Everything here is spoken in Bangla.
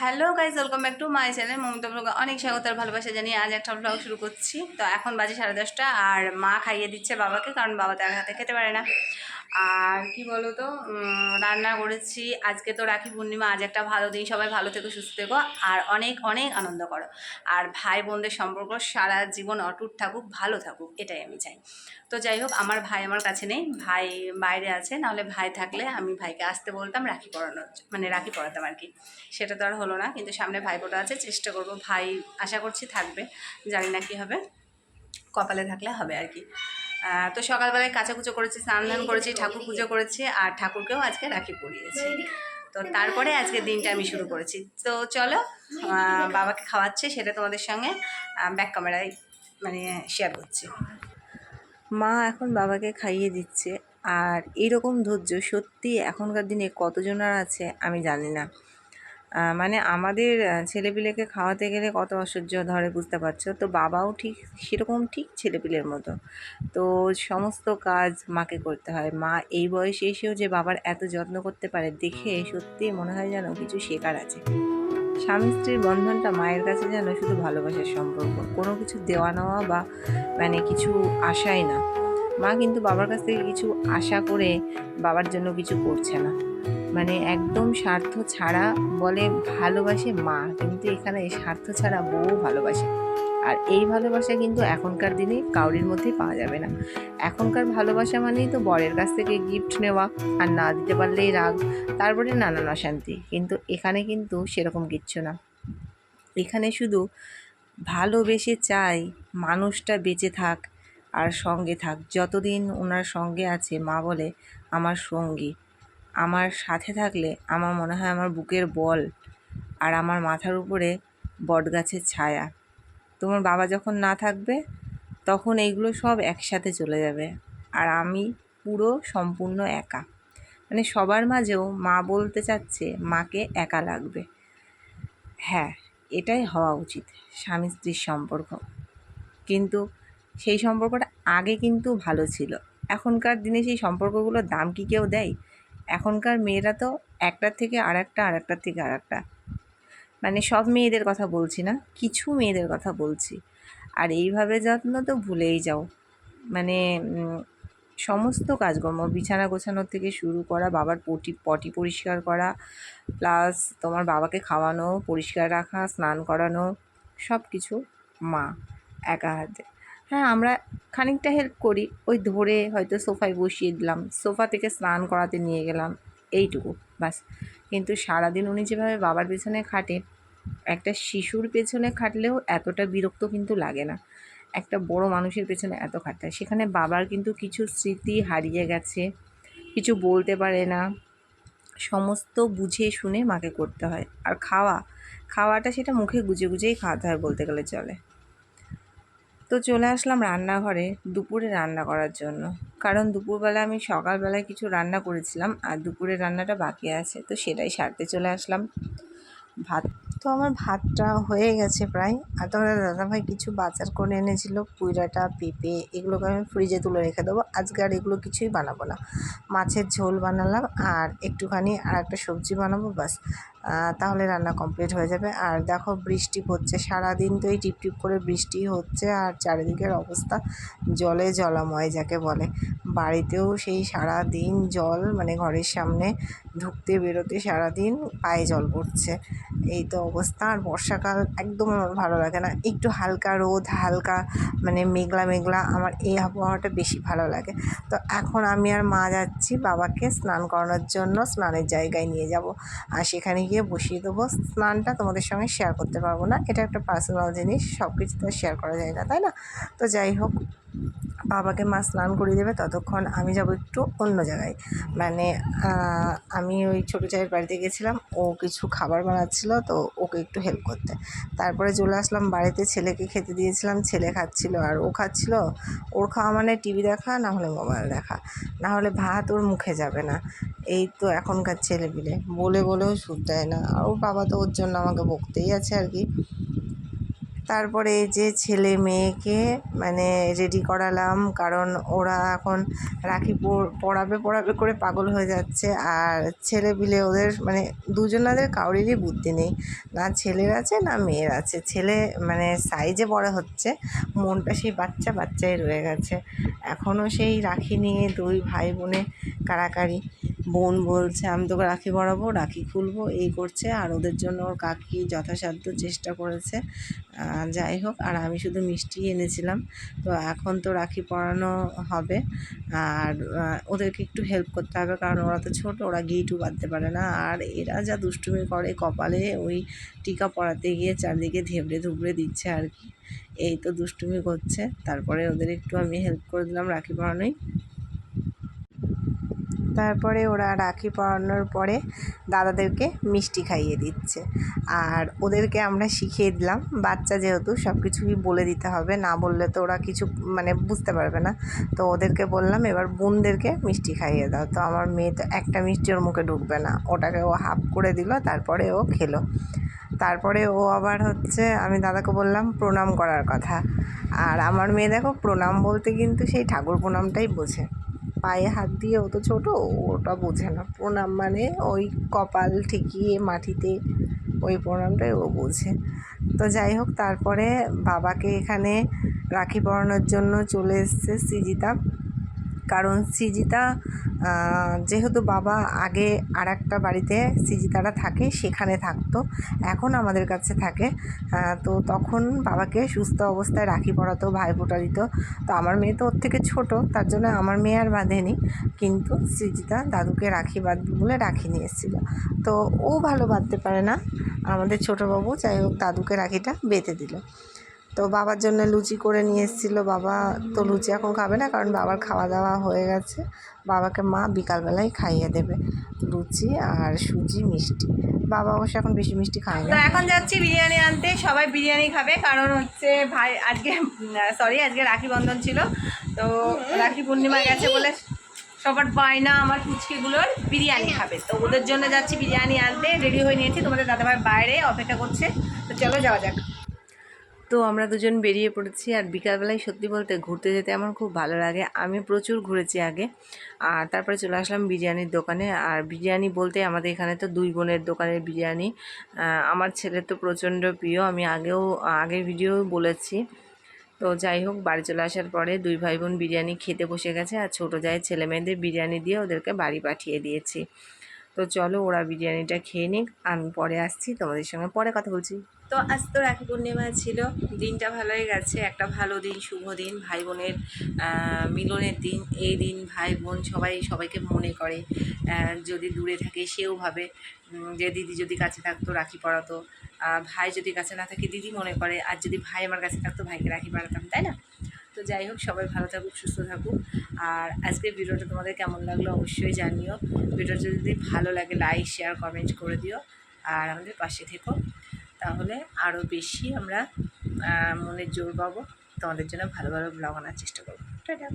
Hello guys welcome back to my channel তো ব্লগ অনেক স্বাগত আর ভালোবাসা জানিয়ে আজ একটা ব্লগ শুরু করছি। তো এখন বাজে সাড়ে দশটা আর মা খাইয়ে দিচ্ছে বাবাকে, কারণ বাবা তার হাতে খেতে পারে না। আর কি বলো তো রান্না করেছি। আজকে তো রাখি পূর্ণিমা, আজ একটা ভালো দিন। সবাই ভালো থেকো, সুস্থ থেকো। আর অনেক অনেক আনন্দ করো। আর ভাই বোনদের সম্পর্ক সারা জীবন অটুট থাকুক, ভালো থাকুক, এটাই আমি চাই। তো যাই হোক, আমার ভাই আমার কাছে নেই। ভাই বাইরে আছে, নাহলে ভাই থাকলে আমি ভাইকে আসতে বলতাম রাখি পরানোর জ- মানে রাখি পড়াতাম আর কি। সেটা তো আর হলো না, কিন্তু সামনে ভাইফোঁটা আছে, চেষ্টা করব। ভাই, আশা করছি থাকবে, জানি না কি হবে। কপালে থাকলে হবে আর কি। তো সকালবেলায় কাচাকুচো করেছি স্নান ধান করেছি ঠাকুর পুজো করেছি আর ঠাকুরকেও আজকে রাখি পরিয়েছি। তো তারপরে আজকে দিনটা আমি শুরু করেছি। তো চলো বাবাকে খাওয়াচ্ছে সেটা তোমাদের সঙ্গে ব্যাক ক্যামেরায় মানে শেয়ার করছি। মা এখন বাবাকে খাইয়ে দিচ্ছে আর এরকম ধৈর্য সত্যি এখনকার দিনে কতজনের আছে আমি জানি না। মানে আমাদের ছেলেপিলেকে খাওয়াতে গেলে কত অসহ্য, ধরে বুঝতে পারছ? তো বাবাও ঠিক সেরকম ঠিক ছেলেপিলের মতো। তো সমস্ত কাজ মাকে করতে হয়। মা এই বয়সে এসেও যে বাবার এত যত্ন করতে পারে, দেখে সত্যি মনে হয় যেন কিছু শেখার আছে। স্বামী স্ত্রীর বন্ধনটা মায়ের কাছে যেন শুধু ভালোবাসার সম্পর্ক, কোনো কিছু দেওয়া নেওয়া বা মানে কিছু আশাই না। মা কিন্তু বাবার কাছ থেকে কিছু আশা করে বাবার জন্য কিছু করছে না। মানে একদম স্বার্থ ছাড়া বলে ভালোবাসে মা। কিন্তু এখানে স্বার্থ ছাড়া বউ ভালোবাসে। আর এই ভালোবাসা কিন্তু এখনকার দিনে কাউরির মধ্যেই পাওয়া যাবে না। এখনকার ভালোবাসা মানেই তো বরের কাছ থেকে গিফট নেওয়া আর না দিতে পারলেই রাগ, তারপরে নানান অশান্তি। কিন্তু এখানে কিন্তু সেরকম কিচ্ছু না। এখানে শুধু ভালোবেসে চাই মানুষটা বেঁচে থাক আর সঙ্গে থাক। যতদিন ওনার সঙ্গে আছে, মা বলে আমার সঙ্গী। আমার সাথে থাকলে আমার মনে হয় আমার বুকের বল আর আমার মাথার উপরে বটগাছের ছায়া। তোমার বাবা যখন না থাকবে, তখন এইগুলো সব একসাথে চলে যাবে আর আমি পুরো সম্পূর্ণ একা। মানে সবার মাঝেও মা বলতে চাচ্ছে, মাকে একা লাগবে। হ্যাঁ এটাই হওয়া উচিত স্বামী স্ত্রীর সম্পর্ক। কিন্তু সেই সম্পর্কটা আগে কিন্তু ভালো ছিল। এখনকার দিনে সেই সম্পর্কগুলোর দাম কি কেউ দেয়? এখনকার মেয়েরা তো একটার থেকে আর একটা আর একটার থেকে আর একটা মানে সব মেয়েদের কথা বলছি না, কিছু মেয়েদের কথা বলছি। আর এইভাবে যত্ন তো ভুলেই যাও। মানে সমস্ত কাজকর্ম, বিছানা গোছানোর থেকে শুরু করা, বাবার পটি পটি পরিষ্কার করা, প্লাস তোমার বাবাকে খাওয়ানো, পরিষ্কার রাখা, স্নান করানো সব কিছু মা একা হাতে। হ্যাঁ আমরা খানিকটা হেল্প করি। ওই ধরে হয়তো সোফায় বসিয়ে দিলাম। সোফা থেকে স্নান করাতে নিয়ে গেলাম। এইটুকু বাস কিন্তু সারাদিন উনি যেভাবে বাবার পেছনে খাটে, একটা শিশুর পেছনে খাটলেও এতটা বিরক্ত কিন্তু লাগে না। একটা বড় মানুষের পেছনে এত খাটতে হয়। সেখানে বাবার কিন্তু কিছু স্মৃতি হারিয়ে গেছে। কিছু বলতে পারে না। সমস্ত বুঝে শুনে মাকে করতে হয়। আর খাওয়া, খাওয়াটা সেটা মুখে গুজে গুজেই খাওয়াতে হয় বলতে গেলে চলে। তো চলে আসলাম রান্নাঘরে দুপুরে রান্না করার জন্য। কারণ দুপুরবেলা আমি সকালবেলায় কিছু রান্না করেছিলাম আর দুপুরে রান্নাটা বাকি আছে, তো সেটাই সারতে চলে আসলাম। ভাত তো আমার ভাতটা হয়ে গেছে প্রায়। আর তোমাদের দাদাভাই কিছু বাজার করে এনেছিল, পুইরাটা, পেঁপে, এগুলোকে আমি ফ্রিজে তুলে রেখে দেবো। আজকে আর এগুলো কিছুই বানাবো না। মাছের ঝোল বানালাম আর একটুখানি আর একটা সবজি বানাবো বাস তাহলে রান্না কমপ্লিট হয়ে যাবে। আর দেখো বৃষ্টি পড়ছে, সারাদিন তো এই টিপ টিপ করে বৃষ্টি হচ্ছে আর চারিদিকের অবস্থা জলে জলাময় যাকে বলে। বাড়িতেও সেই সারা দিন জল মানে ঘরের সামনে ঢুকতে বেরোতে সারাদিন পায়ে জল পড়ছে। এই তো অবস্থা। আর বর্ষাকাল একদম আমার ভালো লাগে না। একটু হালকা রোদ, হালকা মানে মেঘলা মেঘলা আমার এই আবহাওয়াটা বেশি ভালো লাগে। তো এখন আমি আর মা যাচ্ছি বাবাকে স্নান করানোর জন্য, স্নানের জায়গায় নিয়ে যাব। আর সেখানে গিয়ে বসিয়ে দেবো। স্নানটা তোমাদের সঙ্গে শেয়ার করতে পারব না। এটা একটা পার্সোনাল জিনিস সব কিছু তো শেয়ার করা যায় না, তাই না? তো যাই হোক বাবাকে মা স্নান করিয়ে দেবে, ততক্ষণ আমি যাব একটু অন্য জায়গায়। মানে আমি ওই ছোটো চায়ের বাড়িতে গেছিলাম, ও কিছু খাবার বানাচ্ছিল, তো ওকে একটু হেল্প করতে। তারপরে চলে আসলাম বাড়িতে, ছেলেকে খেতে দিয়েছিলাম, ছেলে খাচ্ছিল আর ও খাচ্ছিল। ওর খাওয়া মানে টিভি দেখা, না হলে মোবাইল দেখা। না হলে ভাত ওর মুখে যাবে না। এই তো এখনকার ছেলেপিলে। বলে বলেও সুখ দেয় না। আর ওর বাবা তো ওর জন্য আমাকে বকতেই আছে আর কি। তারপরে এই যে ছেলে মেয়েকে মানে রেডি করালাম, কারণ ওরা এখন রাখি পড়াবে পরাবে করে পাগল হয়ে যাচ্ছে। আর ছেলে পিলে ওদের মানে দুজনাদের কাউরিরই বুদ্ধি নেই। না ছেলের আছে, না মেয়ের আছে। ছেলে মানে সাইজে বড় হচ্ছে, মনটা সেই বাচ্চা বাচ্চাই রয়ে গেছে। এখনও সেই রাখি নিয়ে দুই ভাই বোনে কাড়াকাড়ি। বোন বলছে, আমি তোকে রাখি পরাবো রাখি খুলবো, এই করছে। আর ওদের জন্য ওর কাকি যথাসাধ্য চেষ্টা করেছে। যাই হোক, আর আমি শুধু মিষ্টি এনেছিলাম। তো এখন তো রাখি পরানো হবে। আর ওদেরকে একটু হেল্প করতে হবে, কারণ ওরা তো ছোট, ওরা গিটু বাঁধতে পারে না। আর এরা যা দুষ্টুমি করে কপালে, ওই টিকা পরাতে গিয়ে চারদিকে ধেবড়ে ধুবড়ে দিচ্ছে আর কি। এই তো দুষ্টুমি করছে। তারপরে ওদের একটু আমি হেল্প করে দিলাম রাখি পরানোই তারপরে ওরা রাখি পরানোর পরে দাদাদেরকে মিষ্টি খাইয়ে দিচ্ছে। আর ওদেরকে আমরা শিখিয়ে দিলাম, বাচ্চা যেহেতু সব কিছুই বলে দিতে হবে, না বললে তো ওরা কিছু মানে বুঝতে পারবে না। তো ওদেরকে বললাম, এবার বোনদেরকে মিষ্টি খাইয়ে দাও। তো আমার মেয়ে তো একটা মিষ্টি ওর মুখে ঢুকবে না। ওটাকে ও হাফ করে দিল, তারপরে ও খেলো। তারপরে ও আবার হচ্ছে, আমি দাদাকে বললাম, প্রণাম করার কথা। আর আমার মেয়ে দেখো, প্রণাম বলতে কিন্তু সেই ঠাকুর প্রণামটাই বোঝে। পায়ে হাত দিয়ে, ও তো ছোটো, ওটা বোঝে না। প্রণাম মানে ওই কপাল ঠেকিয়ে মাটিতে, ওই প্রণামটাই ও বোঝে। তো যাই হোক, তারপরে বাবাকে এখানে রাখি পরানোর জন্য চলে এসছে সৃজিতা। কারণ সৃজিতা যেহেতু বাবা আগে আর একটা বাড়িতে সৃজিতারা থাকে, সেখানে থাকতো, এখন আমাদের কাছে থাকে তো তখন বাবাকে সুস্থ অবস্থায় রাখি পরাতো ভাইফোঁটা দিত। তো আমার মেয়ে তো ওর থেকে ছোট, তার জন্য আমার মেয়ে আর বাঁধেনি, কিন্তু সৃজিতা দাদুকে রাখি বাঁধবে বলে রাখি নিয়ে এসেছিল। তো ও ভালো বাঁধতে পারে না, আমাদের ছোটোবাবু যাই হোক দাদুকে রাখিটা বেঁধে দিল। তো বাবার জন্য লুচি করে নিয়ে এসেছিল। বাবা তো লুচি এখন খাবে না, কারণ বাবার খাওয়া দাওয়া হয়ে গেছে। বাবাকে মা বিকালবেলায় খাইয়ে দেবে, লুচি আর সুজি মিষ্টি। বাবা অবশ্য এখন বেশি মিষ্টি খায় না। এখন যাচ্ছি বিরিয়ানি আনতে, সবাই বিরিয়ানি খাবে, কারণ হচ্ছে ভাই আজকে সরি আজকে রাখি বন্ধন ছিল। তো রাখি পূর্ণিমা গেছে বলে সবার বায়না আমার পুচকিগুলোর বিরিয়ানি খাবে। তো ওদের জন্য যাচ্ছি বিরিয়ানি আনতে, রেডি হয়ে নিয়েছি। তোমাদের দাদাভাই বাইরে অপেক্ষা করছে। তো চলো যাওয়া যাক। তো আমরা দুজন বেরিয়ে পড়েছি আর বিকালবেলায় সত্যি বলতে ঘুরতে যেতে আমার খুব ভালো লাগে। আমি প্রচুর ঘুরেছি আগে। আর তারপরে চলে আসলাম বিরিয়ানির দোকানে। আর বিরিয়ানি বলতে আমাদের এখানে তো দুই বোনের দোকানের বিরিয়ানি। আমার ছেলের তো প্রচণ্ড প্রিয়। আমি আগেও, আগের ভিডিও বলেছি। তো যাই হোক, বাড়ি চলে আসার পরে দুই ভাই বোন বিরিয়ানি খেতে বসে গেছে আর ছোটো যায় ছেলে মেয়েদের বিরিয়ানি দিয়ে ওদেরকে বাড়ি পাঠিয়ে দিয়েছি। তো চলো ওরা বিরিয়ানিটা খেয়ে নিক। আমি পরে আসছি। তোমাদের সঙ্গে পরে কথা বলছি। তো আজ তো রাখি পূর্ণিমা ছিল। দিনটা ভালোই গেছে। একটা ভালো দিন শুভ দিন ভাই বোনের মিলনের দিন। এই দিন ভাই বোন সবাই সবাইকে মনে করে। যদি দূরে থাকে সেও ভাবে যে দিদি যদি কাছে থাকতো রাখি আহ, ভাই যদি কাছে না থাকে দিদি মনে করে। আর যদি ভাই আমার কাছে থাকতো ভাইকে রাখি পরাতাম তাই না? তো যাই হোক সবাই ভালো থাকুক সুস্থ থাকুক। আর আজকের ভিডিওটা তোমাদের কেমন লাগল অবশ্যই জানিও। ভিডিওটা যদি ভালো লাগে লাইক শেয়ার কমেন্ট করে দিও। আর আমাদের পাশে থেকো। তাহলে আরও বেশি আমরা মনে মনের জোর পাবো। তোমাদের জন্য ভালো ভালো ব্লগ আনার চেষ্টা করব। টাটা।